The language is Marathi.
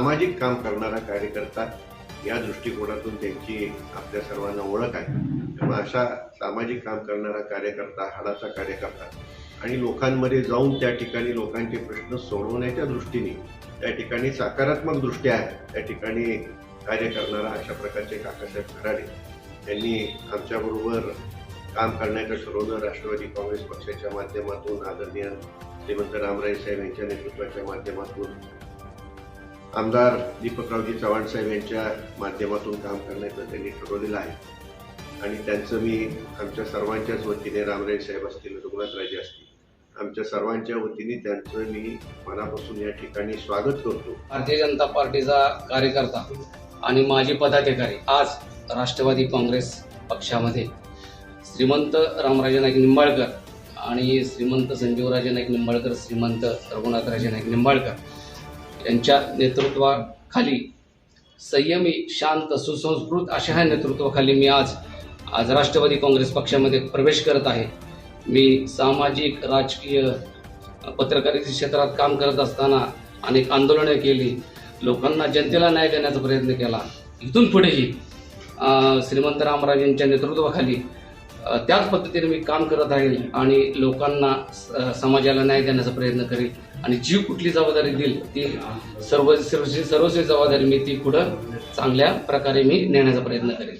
सामाजिक काम करणारा कार्यकर्ता या दृष्टिकोनातून त्यांची आपल्या सर्वांना ओळख आहे. त्यामुळे अशा सामाजिक काम करणारा कार्यकर्ता हाडाचा कार्यकर्ता आणि लोकांमध्ये जाऊन त्या ठिकाणी लोकांचे प्रश्न सोडवण्याच्या दृष्टीने त्या ठिकाणी सकारात्मक दृष्ट्या त्या ठिकाणी कार्य करणारा अशा प्रकारचे काकासाहेब खराडे यांनी आमच्याबरोबर काम करण्याचं ठरवलं. राष्ट्रवादी काँग्रेस पक्षाच्या माध्यमातून आदरणीय श्रीमंत रामराय साहेब यांच्या नेतृत्वाच्या माध्यमातून आमदार दीपकरावजी चव्हाण साहेब यांच्या माध्यमातून काम करण्याचं त्यांनी ठरवलेलं आहे. आणि त्यांचं मी आमच्या सर्वांच्याच वतीने रामराय साहेब असतील रघुनाथराजे असतील आमच्या सर्वांच्या वतीने त्यांचं मी मनापासून या ठिकाणी स्वागत करतो. भारतीय जनता पार्टीचा कार्यकर्ता आणि माजी पदाधिकारी आज राष्ट्रवादी काँग्रेस पक्षामध्ये. श्रीमंत रामराजे नाईक निंबाळकर आणि श्रीमंत संजीवराजे नाईक निंबाळकर श्रीमंत रघुनाथराजे नाईक निंबाळकर यांच्या नेतृत्वाखाली संयमी शांत सुसंस्कृत अशा ह्या नेतृत्वाखाली मी आज आज राष्ट्रवादी काँग्रेस पक्षामध्ये प्रवेश करत आहे. मी सामाजिक राजकीय पत्रकारिता क्षेत्रात काम करत असताना अनेक आंदोलनं केली. लोकांना जनतेला न्याय देण्याचा प्रयत्न केला. इथून पुढेही श्रीमंत रामराजेंच्या नेतृत्वाखाली त्याच पद्धतीने मी काम करत राहील आणि लोकांना स- समाजाला न्याय देण्याचा प्रयत्न करेल. आणि जी कुठली जबाबदारी देईल ती सर्व सर्वस्वी सर्वस्वी जबाबदारी मी ती पुढं चांगल्या प्रकारे मी नेण्याचा प्रयत्न करेन.